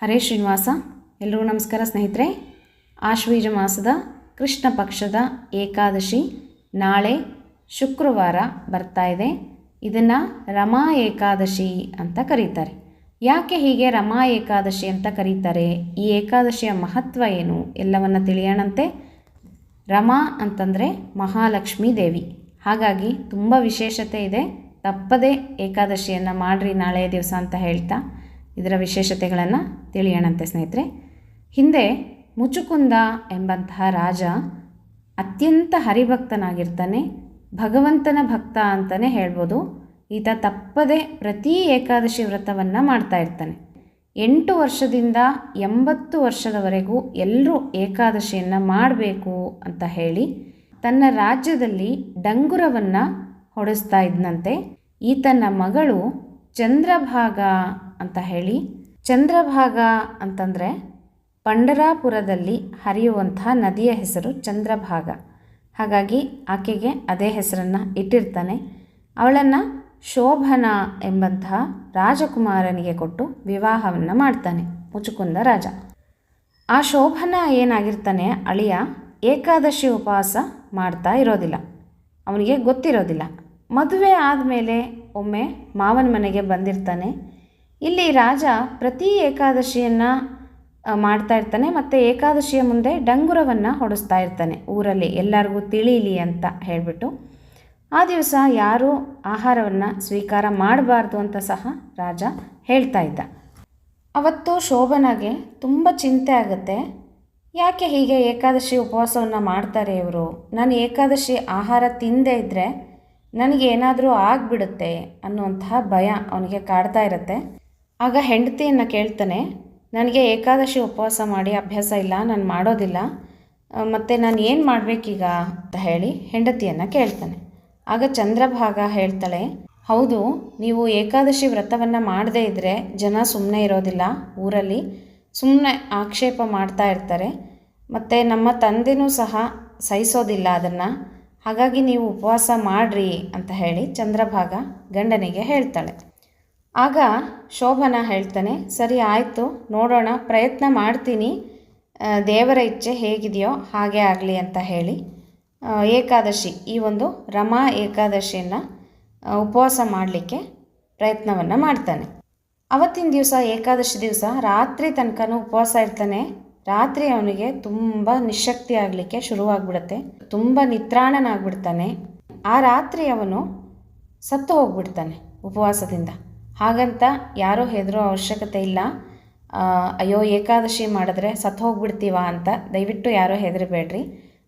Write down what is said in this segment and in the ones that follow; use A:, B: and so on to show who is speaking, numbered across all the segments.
A: ಹರೇ ಶ್ರೀನಿವಾಸ, ಎಲ್ರಿಗೂ ನಮಸ್ಕಾರ ಸ್ನೇಹಿತರೆ. ಆಶ್ವೀಜ ಮಾಸದ ಕೃಷ್ಣ ಪಕ್ಷದ ಏಕಾದಶಿ ನಾಳೆ ಶುಕ್ರವಾರ ಬರ್ತಾ ಇದೆ. ಇದನ್ನು ರಮಾ ಏಕಾದಶಿ ಅಂತ ಕರೀತಾರೆ. ಯಾಕೆ ಹೀಗೆ ರಮಾ ಏಕಾದಶಿ ಅಂತ ಕರೀತಾರೆ? ಈ ಏಕಾದಶಿಯ ಮಹತ್ವ ಏನು? ಎಲ್ಲವನ್ನು ತಿಳಿಯೋಣಂತೆ. ರಮಾ ಅಂತಂದರೆ ಮಹಾಲಕ್ಷ್ಮೀ ದೇವಿ. ಹಾಗಾಗಿ ತುಂಬ ವಿಶೇಷತೆ ಇದೆ. ತಪ್ಪದೇ ಏಕಾದಶಿಯನ್ನು ಮಾಡಿರಿ ನಾಳೆಯ ದಿವಸ ಅಂತ ಹೇಳ್ತಾ. ಇದರ ವಿಶೇಷತೆಗಳನ್ನು ತಿಳಿಯೋಣಂತೆ ಸ್ನೇಹಿತರೆ. ಹಿಂದೆ ಮುಚುಕುಂದ ಎಂಬಂತಹ ರಾಜ ಅತ್ಯಂತ ಹರಿಭಕ್ತನಾಗಿರ್ತಾನೆ, ಭಗವಂತನ ಭಕ್ತ ಅಂತಲೇ ಹೇಳ್ಬೋದು. ಈತ ತಪ್ಪದೆ ಪ್ರತಿ ಏಕಾದಶಿ ವ್ರತವನ್ನು ಮಾಡ್ತಾ ಇರ್ತಾನೆ. ಎಂಟು ವರ್ಷದಿಂದ ಎಂಬತ್ತು ವರ್ಷದವರೆಗೂ ಎಲ್ಲರೂ ಏಕಾದಶಿಯನ್ನು ಮಾಡಬೇಕು ಅಂತ ಹೇಳಿ ತನ್ನ ರಾಜ್ಯದಲ್ಲಿ ಡಂಗುರವನ್ನು ಹೊಡೆಸ್ತಾ ಇದ್ದಂತೆ ಈತನ ಮಗಳು ಚಂದ್ರಭಾಗ ಅಂತ ಹೇಳಿ ಚಂದ್ರಭಾಗ ಅಂತಂದರೆ ಪಂಡರಾಪುರದಲ್ಲಿ ಹರಿಯುವಂಥ ನದಿಯ ಹೆಸರು ಚಂದ್ರಭಾಗ. ಹಾಗಾಗಿ ಆಕೆಗೆ ಅದೇ ಹೆಸರನ್ನು ಇಟ್ಟಿರ್ತಾನೆ. ಅವಳನ್ನು ಶೋಭನ ಎಂಬಂತಹ ರಾಜಕುಮಾರನಿಗೆ ಕೊಟ್ಟು ವಿವಾಹವನ್ನು ಮಾಡ್ತಾನೆ, ಮುಚುಕುಂದ ರಾಜ. ಆ ಶೋಭನ ಏನಾಗಿರ್ತಾನೆ, ಅಳಿಯ ಏಕಾದಶಿ ಉಪವಾಸ ಮಾಡ್ತಾ ಇರೋದಿಲ್ಲ, ಅವನಿಗೆ ಗೊತ್ತಿರೋದಿಲ್ಲ. ಮದುವೆ ಆದಮೇಲೆ ಒಮ್ಮೆ ಮಾವನ ಮನೆಗೆ ಬಂದಿರ್ತಾನೆ. ಇಲ್ಲಿ ರಾಜ ಪ್ರತಿ ಏಕಾದಶಿಯನ್ನು ಮಾಡ್ತಾ ಇರ್ತಾನೆ ಮತ್ತು ಏಕಾದಶಿಯ ಮುಂದೆ ಡಂಗುರವನ್ನು ಹೊಡೆಸ್ತಾ ಇರ್ತಾನೆ ಊರಲ್ಲಿ. ಎಲ್ಲರಿಗೂ ತಿಳಿಯಲಿ ಅಂತ ಹೇಳಿಬಿಟ್ಟು ಆ ದಿವಸ ಯಾರೂ ಆಹಾರವನ್ನು ಸ್ವೀಕಾರ ಮಾಡಬಾರ್ದು ಅಂತ ಸಹ ರಾಜ ಹೇಳ್ತಾ ಇದ್ದ. ಅವತ್ತು ಶೋಭನಾಗೆ ತುಂಬ ಚಿಂತೆ ಆಗುತ್ತೆ. ಯಾಕೆ ಹೀಗೆ ಏಕಾದಶಿ ಉಪವಾಸವನ್ನು ಮಾಡ್ತಾರೆ ಇವರು? ನಾನು ಏಕಾದಶಿ ಆಹಾರ ತಿಂದೇ ಇದ್ದರೆ ನನಗೆ ಏನಾದರೂ ಆಗಿಬಿಡುತ್ತೆ ಅನ್ನುವಂತಹ ಭಯ ಅವನಿಗೆ ಕಾಡ್ತಾ ಇರುತ್ತೆ. ಆಗ ಹೆಂಡತಿಯನ್ನು ಕೇಳ್ತಾನೆ, ನನಗೆ ಏಕಾದಶಿ ಉಪವಾಸ ಮಾಡಿ ಅಭ್ಯಾಸ ಇಲ್ಲ, ನಾನು ಮಾಡೋದಿಲ್ಲ ಮತ್ತು ನಾನು ಏನು ಮಾಡಬೇಕೀಗ? ಅಂತ ಹೇಳಿ ಹೆಂಡತಿಯನ್ನು ಕೇಳ್ತಾನೆ. ಆಗ ಚಂದ್ರಭಾಗ ಹೇಳ್ತಾಳೆ, ಹೌದು, ನೀವು ಏಕಾದಶಿ ವ್ರತವನ್ನು ಮಾಡದೇ ಇದ್ದರೆ ಜನ ಸುಮ್ಮನೆ ಇರೋದಿಲ್ಲ ಊರಲ್ಲಿ ಸುಮ್ಮನೆ ಆಕ್ಷೇಪ ಮಾಡ್ತಾ ಇರ್ತಾರೆ, ಮತ್ತು ನಮ್ಮ ತಂದೆನೂ ಸಹ ಸಹಿಸೋದಿಲ್ಲ ಅದನ್ನು, ಹಾಗಾಗಿ ನೀವು ಉಪವಾಸ ಮಾಡಿರಿ ಅಂತ ಹೇಳಿ ಚಂದ್ರಭಾಗ ಗಂಡನಿಗೆ ಹೇಳ್ತಾಳೆ. ಆಗ ಶೋಭನ ಹೇಳ್ತಾನೆ, ಸರಿ ಆಯಿತು, ನೋಡೋಣ, ಪ್ರಯತ್ನ ಮಾಡ್ತೀನಿ. ದೇವರ ಇಚ್ಛೆ ಹೇಗಿದೆಯೋ ಹಾಗೆ ಆಗಲಿ ಅಂತ ಹೇಳಿ. ಏಕಾದಶಿ, ಈ ಒಂದು ರಮಾ ಏಕಾದಶಿಯನ್ನು ಉಪವಾಸ ಮಾಡಲಿಕ್ಕೆ ಪ್ರಯತ್ನವನ್ನು ಮಾಡ್ತಾನೆ. ಅವತ್ತಿನ ದಿವಸ, ಏಕಾದಶಿ ದಿವಸ, ರಾತ್ರಿ ತನಕನೂ ಉಪವಾಸ ಇರ್ತಾನೆ. ರಾತ್ರಿ ಅವನಿಗೆ ತುಂಬ ನಿಶಕ್ತಿ ಆಗಲಿಕ್ಕೆ ಶುರುವಾಗ್ಬಿಡುತ್ತೆ, ತುಂಬ ನಿತ್ರಾಣನಾಗ್ಬಿಡ್ತಾನೆ. ಆ ರಾತ್ರಿ ಅವನು ಸತ್ತು ಹೋಗ್ಬಿಡ್ತಾನೆ ಉಪವಾಸದಿಂದ. ಹಾಗಂತ ಯಾರೂ ಹೆದರೋ ಅವಶ್ಯಕತೆ ಇಲ್ಲ. ಅಯ್ಯೋ, ಏಕಾದಶಿ ಮಾಡಿದ್ರೆ ಸತ್ತು ಹೋಗ್ಬಿಡ್ತೀವ ಅಂತ ದಯವಿಟ್ಟು ಯಾರೋ ಹೆದರಬೇಡ್ರಿ.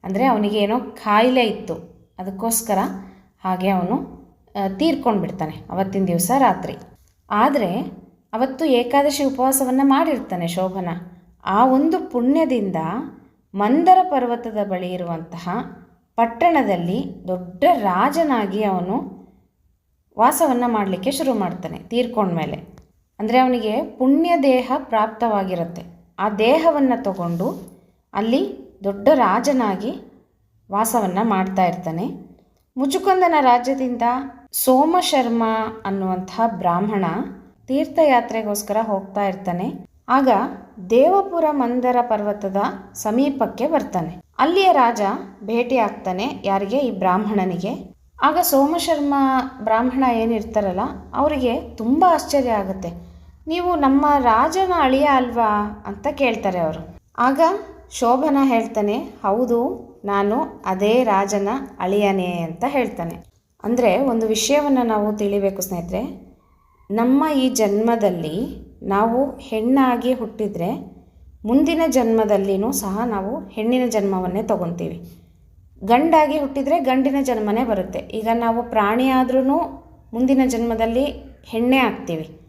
A: ಅಂದರೆ ಅವನಿಗೆ ಏನೋ ಕಾಯಿಲೆ ಇತ್ತು. ಅದಕ್ಕೋಸ್ಕರ ಹಾಗೆ ಅವನು ತೀರ್ಕೊಂಡು ಬಿಡ್ತಾನೆ ಅವತ್ತಿನ ದಿವಸ ರಾತ್ರಿ. ಆದರೆ ಅವತ್ತು ಏಕಾದಶಿ ಉಪವಾಸವನ್ನು ಮಾಡಿರ್ತಾನೆ ಶೋಭನ. ಆ ಒಂದು ಪುಣ್ಯದಿಂದ ಮಂದರ ಪರ್ವತದ ಬಳಿ ಇರುವಂತಹ ಪಟ್ಟಣದಲ್ಲಿ ದೊಡ್ಡ ರಾಜನಾಗಿ ಅವನು ವಾಸವನ್ನು ಮಾಡಲಿಕ್ಕೆ ಶುರು ಮಾಡ್ತಾನೆ ತೀರ್ಕೊಂಡ್ಮೇಲೆ ಅಂದರೆ ಅವನಿಗೆ ಪುಣ್ಯ ದೇಹ ಪ್ರಾಪ್ತವಾಗಿರುತ್ತೆ. ಆ ದೇಹವನ್ನು ತಗೊಂಡು ಅಲ್ಲಿ ದೊಡ್ಡ ರಾಜನಾಗಿ ವಾಸವನ್ನು ಮಾಡ್ತಾ ಇರ್ತಾನೆ. ಮುಚುಕುಂದನ ರಾಜ್ಯದಿಂದ ಸೋಮಶರ್ಮ ಅನ್ನುವಂಥ ಬ್ರಾಹ್ಮಣ ತೀರ್ಥಯಾತ್ರೆಗೋಸ್ಕರ ಹೋಗ್ತಾ ಇರ್ತಾನೆ. ಆಗ ದೇವಪುರ ಮಂದರ ಪರ್ವತದ ಸಮೀಪಕ್ಕೆ ಬರ್ತಾನೆ. ಅಲ್ಲಿಯ ರಾಜ ಭೇಟಿ ಆಗ್ತಾನೆ ಯಾರಿಗೆ? ಈ ಬ್ರಾಹ್ಮಣನಿಗೆ. ಆಗ ಸೋಮಶರ್ಮ ಬ್ರಾಹ್ಮಣ ಏನಿರ್ತಾರಲ್ಲ, ಅವರಿಗೆ ತುಂಬ ಆಶ್ಚರ್ಯ ಆಗುತ್ತೆ. ನೀವು ನಮ್ಮ ರಾಜನ ಅಳಿಯ ಅಲ್ವಾ ಅಂತ ಕೇಳ್ತಾರೆ ಅವರು. ಆಗ ಶೋಭನ ಹೇಳ್ತಾನೆ, ಹೌದು, ನಾನು ಅದೇ ರಾಜನ ಅಳಿಯನೇ ಅಂತ ಹೇಳ್ತಾನೆ. ಅಂದರೆ ಒಂದು ವಿಷಯವನ್ನು ನಾವು ತಿಳಿಬೇಕು ಸ್ನೇಹಿತರೆ. ನಮ್ಮ ಈ ಜನ್ಮದಲ್ಲಿ ನಾವು ಹೆಣ್ಣಾಗಿ ಹುಟ್ಟಿದರೆ, ಮುಂದಿನ ಜನ್ಮದಲ್ಲಿಯೂ ಸಹ ನಾವು ಹೆಣ್ಣಿನ ಜನ್ಮವನ್ನೇ ತಗೊತೀವಿ. ಗಂಡಾಗಿ ಹುಟ್ಟಿದರೆ ಗಂಡಿನ ಜನ್ಮನೇ ಬರುತ್ತೆ. ಈಗ ನಾವು ಪ್ರಾಣಿ ಆದ್ರೂ ಮುಂದಿನ ಜನ್ಮದಲ್ಲಿ ಹೆಣ್ಣೆ ಆಗ್ತೀವಿ.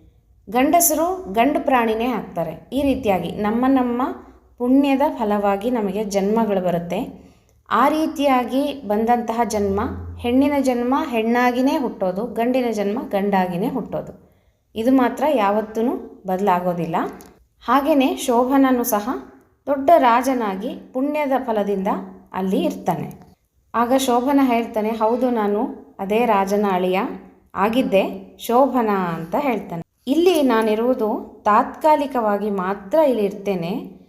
A: ಗಂಡಸರು ಗಂಡು ಪ್ರಾಣಿನೇ ಆಗ್ತಾರೆ. ಈ ರೀತಿಯಾಗಿ ನಮ್ಮ ನಮ್ಮ ಪುಣ್ಯದ ಫಲವಾಗಿ ನಮಗೆ ಜನ್ಮಗಳು ಬರುತ್ತೆ. ಆ ರೀತಿಯಾಗಿ ಬಂದಂತಹ ಜನ್ಮ ಹೆಣ್ಣಿನ ಜನ್ಮ ಹೆಣ್ಣಾಗಿಯೇ ಹುಟ್ಟೋದು, ಗಂಡಿನ ಜನ್ಮ ಗಂಡಾಗಿಯೇ ಹುಟ್ಟೋದು. ಇದು ಮಾತ್ರ ಯಾವತ್ತೂ ಬದಲಾಗೋದಿಲ್ಲ. ಹಾಗೆಯೇ ಶೋಭನನು ಸಹ ದೊಡ್ಡ ರಾಜನಾಗಿ ಪುಣ್ಯದ ಫಲದಿಂದ ಅಲ್ಲಿ ಇರ್ತಾನೆ. ಆಗ ಶೋಭನ ಹೇಳ್ತಾನೆ, ಹೌದು, ನಾನು ಅದೇ ರಾಜನ ಅಳಿಯ ಆಗಿದ್ದೆ, ಶೋಭನ ಅಂತ ಹೇಳ್ತಾನೆ. ಇಲ್ಲಿ ನಾನಿರುವುದು ತಾತ್ಕಾಲಿಕವಾಗಿ ಮಾತ್ರ ಇಲ್ಲಿ ಇರ್ತೇನೆ.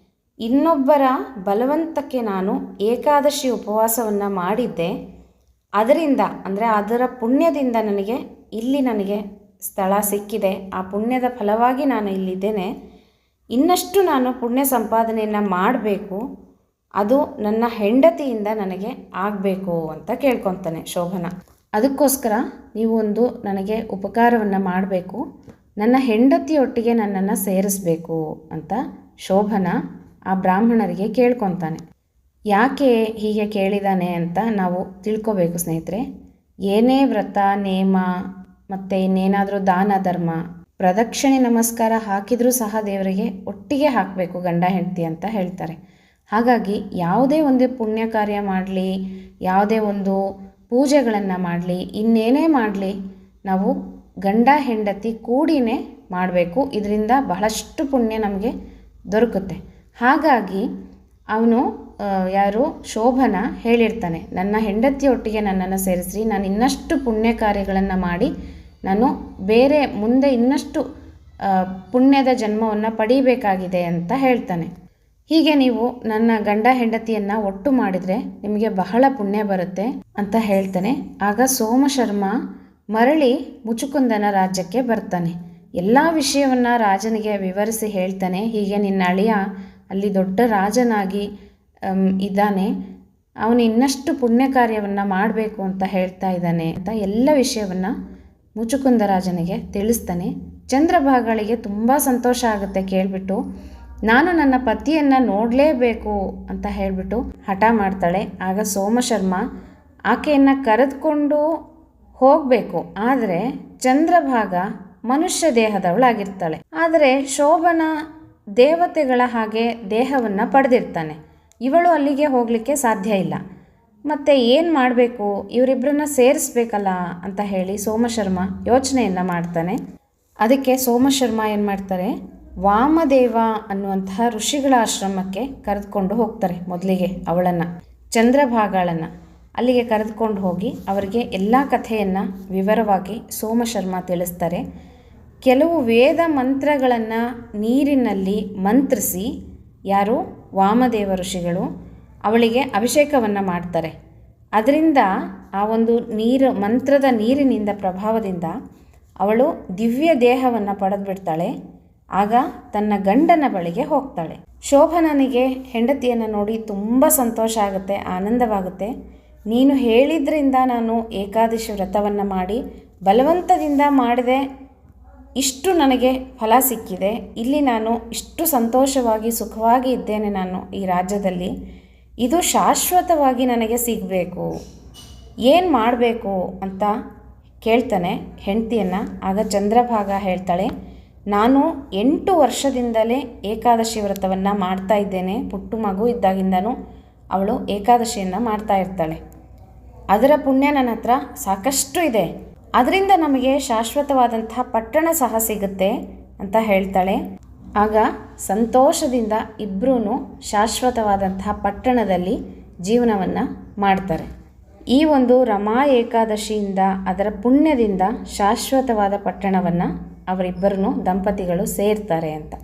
A: ಇನ್ನೊಬ್ಬರ ಬಲವಂತಕ್ಕೆ ನಾನು ಏಕಾದಶಿ ಉಪವಾಸವನ್ನು ಮಾಡಿದ್ದೆ. ಅದರಿಂದ, ಅಂದರೆ ಅದರ ಪುಣ್ಯದಿಂದ ನನಗೆ, ಇಲ್ಲಿ ನನಗೆ ಸ್ಥಳ ಸಿಕ್ಕಿದೆ. ಆ ಪುಣ್ಯದ ಫಲವಾಗಿ ನಾನು ಇಲ್ಲಿದ್ದೇನೆ. ಇನ್ನಷ್ಟು ನಾನು ಪುಣ್ಯ ಸಂಪಾದನೆಯನ್ನು ಮಾಡಬೇಕು. ಅದು ನನ್ನ ಹೆಂಡತಿಯಿಂದ ನನಗೆ ಆಗಬೇಕು ಅಂತ ಕೇಳ್ಕೊತಾನೆ ಶೋಭನ. ಅದಕ್ಕೋಸ್ಕರ ನೀವೊಂದು ನನಗೆ ಉಪಕಾರವನ್ನು ಮಾಡಬೇಕು. ನನ್ನ ಹೆಂಡತಿಯೊಟ್ಟಿಗೆ ನನ್ನನ್ನು ಸೇರಿಸಬೇಕು ಅಂತ ಶೋಭನ ಆ ಬ್ರಾಹ್ಮಣರಿಗೆ ಕೇಳ್ಕೊತಾನೆ. ಯಾಕೆ ಹೀಗೆ ಕೇಳಿದಾನೆ ಅಂತ ನಾವು ತಿಳ್ಕೊಬೇಕು ಸ್ನೇಹಿತರೆ. ಏನೇ ವ್ರತ, ನೇಮ, ಮತ್ತು ಇನ್ನೇನಾದರೂ ದಾನ, ಧರ್ಮ, ಪ್ರದಕ್ಷಿಣೆ, ನಮಸ್ಕಾರ ಹಾಕಿದರೂ ಸಹ ದೇವರಿಗೆ ಒಟ್ಟಿಗೆ ಹಾಕಬೇಕು ಗಂಡ ಹೆಂಡತಿ ಅಂತ ಹೇಳ್ತಾರೆ. ಹಾಗಾಗಿ ಯಾವುದೇ ಒಂದು ಪುಣ್ಯ ಕಾರ್ಯ ಮಾಡಲಿ, ಯಾವುದೇ ಒಂದು ಪೂಜೆಗಳನ್ನು ಮಾಡಲಿ, ಇನ್ನೇನೇ ಮಾಡಲಿ, ನಾವು ಗಂಡ ಹೆಂಡತಿ ಕೂಡಿನೇ ಮಾಡಬೇಕು. ಇದರಿಂದ ಬಹಳಷ್ಟು ಪುಣ್ಯ ನಮಗೆ ದೊರಕುತ್ತೆ. ಹಾಗಾಗಿ ಅವನು ಯಾರು? ಶೋಭನ ಹೇಳಿರ್ತಾನೆ, ನನ್ನ ಹೆಂಡತಿಯೊಟ್ಟಿಗೆ ನನ್ನನ್ನು ಸೇರಿಸಿ ನಾನು ಇನ್ನಷ್ಟು ಪುಣ್ಯ ಕಾರ್ಯಗಳನ್ನು ಮಾಡಿ, ನಾನು ಬೇರೆ ಮುಂದೆ ಇನ್ನಷ್ಟು ಪುಣ್ಯದ ಜನ್ಮವನ್ನು ಪಡೀಬೇಕಾಗಿದೆ ಅಂತ ಹೇಳ್ತಾನೆ. ಹೀಗೆ ನೀವು ನನ್ನ ಗಂಡ ಹೆಂಡತಿಯನ್ನು ಒಟ್ಟು ಮಾಡಿದರೆ ನಿಮಗೆ ಬಹಳ ಪುಣ್ಯ ಬರುತ್ತೆ ಅಂತ ಹೇಳ್ತಾನೆ. ಆಗ ಸೋಮಶರ್ಮ ಮರಳಿ ಮುಚುಕುಂದನ ರಾಜ್ಯಕ್ಕೆ ಬರ್ತಾನೆ. ಎಲ್ಲ ವಿಷಯವನ್ನು ರಾಜನಿಗೆ ವಿವರಿಸಿ ಹೇಳ್ತಾನೆ. ಹೀಗೆ ನಿನ್ನ ಅಳಿಯ ಅಲ್ಲಿ ದೊಡ್ಡ ರಾಜನಾಗಿ ಇದ್ದಾನೆ. ಅವನು ಇನ್ನಷ್ಟು ಪುಣ್ಯ ಕಾರ್ಯವನ್ನು ಮಾಡಬೇಕು ಅಂತ ಹೇಳ್ತಾ ಇದ್ದಾನೆ ಅಂತ ಎಲ್ಲ ವಿಷಯವನ್ನು ಮುಚುಕುಂದ ರಾಜನಿಗೆ ತಿಳಿಸ್ತಾನೆ. ಚಂದ್ರಭಾಗಳಿಗೆ ತುಂಬ ಸಂತೋಷ ಆಗುತ್ತೆ ಕೇಳಿಬಿಟ್ಟು. ನಾನು ನನ್ನ ಪತಿಯನ್ನು ನೋಡಲೇಬೇಕು ಅಂತ ಹೇಳಿಬಿಟ್ಟು ಹಠ ಮಾಡ್ತಾಳೆ. ಆಗ ಸೋಮಶರ್ಮ ಆಕೆಯನ್ನು ಕರೆದುಕೊಂಡು ಹೋಗಬೇಕು. ಆದರೆ ಚಂದ್ರಭಾಗ ಮನುಷ್ಯ ದೇಹದವಳಾಗಿರ್ತಾಳೆ. ಆದರೆ ಶೋಭನ ದೇವತೆಗಳ ಹಾಗೆ ದೇಹವನ್ನು ಪಡೆದಿರ್ತಾನೆ. ಇವಳು ಅಲ್ಲಿಗೆ ಹೋಗಲಿಕ್ಕೆ ಸಾಧ್ಯ ಇಲ್ಲ. ಮತ್ತು ಏನು ಮಾಡಬೇಕು? ಇವರಿಬ್ಬರನ್ನ ಸೇರಿಸ್ಬೇಕಲ್ಲ ಅಂತ ಹೇಳಿ ಸೋಮಶರ್ಮ ಯೋಚನೆಯನ್ನು ಮಾಡ್ತಾನೆ. ಅದಕ್ಕೆ ಸೋಮಶರ್ಮ ಏನು ಮಾಡ್ತಾರೆ? ವಾಮದೇವ ಅನ್ನುವಂತಹ ಋಷಿಗಳ ಆಶ್ರಮಕ್ಕೆ ಕರೆದುಕೊಂಡು ಹೋಗ್ತಾರೆ ಮೊದಲಿಗೆ ಅವಳನ್ನು, ಚಂದ್ರಭಾಗಳನ್ನು. ಅಲ್ಲಿಗೆ ಕರೆದುಕೊಂಡು ಹೋಗಿ ಅವರಿಗೆ ಎಲ್ಲ ಕಥೆಯನ್ನು ವಿವರವಾಗಿ ಸೋಮಶರ್ಮ ತಿಳಿಸ್ತಾರೆ. ಕೆಲವು ವೇದ ಮಂತ್ರಗಳನ್ನು ನೀರಿನಲ್ಲಿ ಮಂತ್ರಿಸಿ ಯಾರು? ವಾಮದೇವ ಋಷಿಗಳು ಅವಳಿಗೆ ಅಭಿಷೇಕವನ್ನು ಮಾಡ್ತಾರೆ. ಅದರಿಂದ ಆ ಒಂದು ನೀರು, ಮಂತ್ರದ ನೀರಿನಿಂದ ಪ್ರಭಾವದಿಂದ ಅವಳು ದಿವ್ಯ ದೇಹವನ್ನು ಪಡೆದುಬಿಡ್ತಾಳೆ. ಆಗ ತನ್ನ ಗಂಡನ ಬಳಿಗೆ ಹೋಗ್ತಾಳೆ. ಶೋಭನನಿಗೆ ಹೆಂಡತಿಯನ್ನು ನೋಡಿ ತುಂಬ ಸಂತೋಷ ಆಗುತ್ತೆ, ಆನಂದವಾಗುತ್ತೆ. ನೀನು ಹೇಳಿದ್ರಿಂದ ನಾನು ಏಕಾದಶಿ ವ್ರತವನ್ನು ಮಾಡಿ, ಬಲವಂತದಿಂದ ಮಾಡಿದೆ. ಇಷ್ಟು ನನಗೆ ಫಲ ಸಿಕ್ಕಿದೆ. ಇಲ್ಲಿ ನಾನು ಇಷ್ಟು ಸಂತೋಷವಾಗಿ, ಸುಖವಾಗಿ ಇದ್ದೇನೆ ನಾನು ಈ ರಾಜ್ಯದಲ್ಲಿ. ಇದು ಶಾಶ್ವತವಾಗಿ ನನಗೆ ಸಿಗಬೇಕು. ಏನು ಮಾಡಬೇಕು? ಅಂತ ಕೇಳ್ತಾನೆ ಹೆಂಡತಿಯನ್ನು. ಆಗ ಚಂದ್ರಭಾಗ ಹೇಳ್ತಾಳೆ ನಾನು ಎಂಟು ವರ್ಷದಿಂದಲೇ ಏಕಾದಶಿ ವ್ರತವನ್ನು ಮಾಡ್ತಾ ಇದ್ದೇನೆ. ಪುಟ್ಟು ಮಗು ಇದ್ದಾಗಿಂದನೂ ಅವಳು ಏಕಾದಶಿಯನ್ನು ಮಾಡ್ತಾ ಇರ್ತಾಳೆ. ಅದರ ಪುಣ್ಯ ನನ್ನ ಹತ್ರ ಸಾಕಷ್ಟು ಇದೆ. ಅದರಿಂದ ನಮಗೆ ಶಾಶ್ವತವಾದಂತಹ ಪಟ್ಟಣ ಸಹ ಸಿಗುತ್ತೆ ಅಂತ ಹೇಳ್ತಾಳೆ. ಆಗ ಸಂತೋಷದಿಂದ ಇಬ್ಬರೂ ಶಾಶ್ವತವಾದಂತಹ ಪಟ್ಟಣದಲ್ಲಿ ಜೀವನವನ್ನು ಮಾಡ್ತಾರೆ. ಈ ಒಂದು ರಮಾ ಏಕಾದಶಿಯಿಂದ ಅದರ ಪುಣ್ಯದಿಂದ ಶಾಶ್ವತವಾದ ಪಟ್ಟಣವನ್ನು ಅವರಿಬ್ಬರನ್ನು ದಂಪತಿಗಳು ಸೇರ್ತಾರೆ ಅಂತ.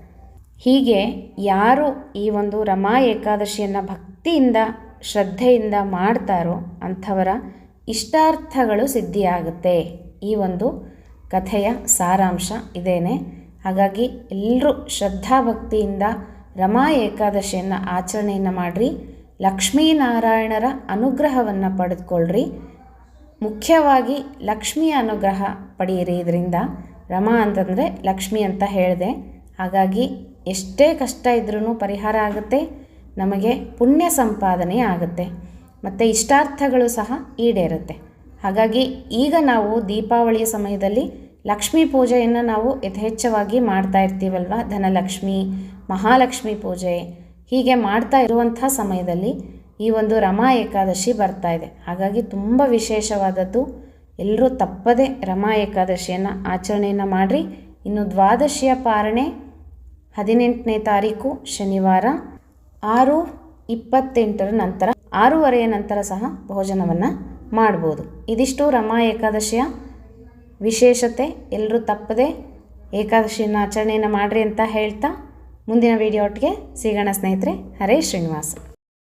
A: ಹೀಗೆ ಯಾರು ಈ ಒಂದು ರಮಾ ಏಕಾದಶಿಯನ್ನು ಭಕ್ತಿಯಿಂದ, ಶ್ರದ್ಧೆಯಿಂದ ಮಾಡ್ತಾರೋ ಅಂಥವರ ಇಷ್ಟಾರ್ಥಗಳು ಸಿದ್ಧಿಯಾಗುತ್ತೆ. ಈ ಒಂದು ಕಥೆಯ ಸಾರಾಂಶ ಇದೇನೆ. ಹಾಗಾಗಿ ಎಲ್ಲರೂ ಶ್ರದ್ಧಾಭಕ್ತಿಯಿಂದ ರಮಾ ಏಕಾದಶಿಯನ್ನು ಆಚರಣೆಯನ್ನು ಮಾಡಿರಿ, ಲಕ್ಷ್ಮೀನಾರಾಯಣರ ಅನುಗ್ರಹವನ್ನು ಪಡೆದುಕೊಳ್ಳ್ರಿ ಮುಖ್ಯವಾಗಿ ಲಕ್ಷ್ಮಿಯ ಅನುಗ್ರಹ ಪಡೆಯಿರಿ. ಇದರಿಂದ ರಮಾ ಅಂತಂದರೆ ಲಕ್ಷ್ಮಿ ಅಂತ ಹೇಳಿದೆ. ಹಾಗಾಗಿ ಎಷ್ಟೇ ಕಷ್ಟ ಇದ್ರೂ ಪರಿಹಾರ ಆಗುತ್ತೆ, ನಮಗೆ ಪುಣ್ಯ ಸಂಪಾದನೆ ಆಗುತ್ತೆ. ಮತ್ತು ಇಷ್ಟಾರ್ಥಗಳು ಸಹ ಈಡೇರುತ್ತೆ. ಹಾಗಾಗಿ ಈಗ ನಾವು ದೀಪಾವಳಿಯ ಸಮಯದಲ್ಲಿ ಲಕ್ಷ್ಮೀ ಪೂಜೆಯನ್ನು ನಾವು ಯಥೇಚ್ಛವಾಗಿ ಮಾಡ್ತಾ ಇರ್ತೀವಲ್ವ? ಧನಲಕ್ಷ್ಮಿ, ಮಹಾಲಕ್ಷ್ಮಿ ಪೂಜೆ, ಹೀಗೆ ಮಾಡ್ತಾ ಇರುವಂಥ ಸಮಯದಲ್ಲಿ ಈ ಒಂದು ರಮಾ ಏಕಾದಶಿ ಬರ್ತಾ ಇದೆ. ಹಾಗಾಗಿ ತುಂಬ ವಿಶೇಷವಾದದ್ದು ಎಲ್ಲರೂ ತಪ್ಪದೆ ರಮಾ ಏಕಾದಶಿಯನ್ನು ಆಚರಣೆಯನ್ನು ಮಾಡಿರಿ. ಇನ್ನು ದ್ವಾದಶಿಯ ಪಾರಣೆ ಹದಿನೆಂಟನೇ ತಾರೀಕು ಶನಿವಾರ ಆರು ಇಪ್ಪತ್ತೆಂಟರ ನಂತರ ಆರೂವರೆಯ ನಂತರ ಸಹ ಭೋಜನವನ್ನು ಮಾಡ್ಬೋದು. ಇದಿಷ್ಟು ರಮಾ ಏಕಾದಶಿಯ ವಿಶೇಷತೆ. ಎಲ್ಲರೂ ತಪ್ಪದೆ ಏಕಾದಶಿಯನ್ನು ಆಚರಣೆಯನ್ನು ಮಾಡಿರಿ ಅಂತ ಹೇಳ್ತಾ ಮುಂದಿನ ವಿಡಿಯೋ ಒಟ್ಟಿಗೆ ಸಿಗೋಣ ಸ್ನೇಹಿತರೆ. ಹರೇ ಶ್ರೀನಿವಾಸ.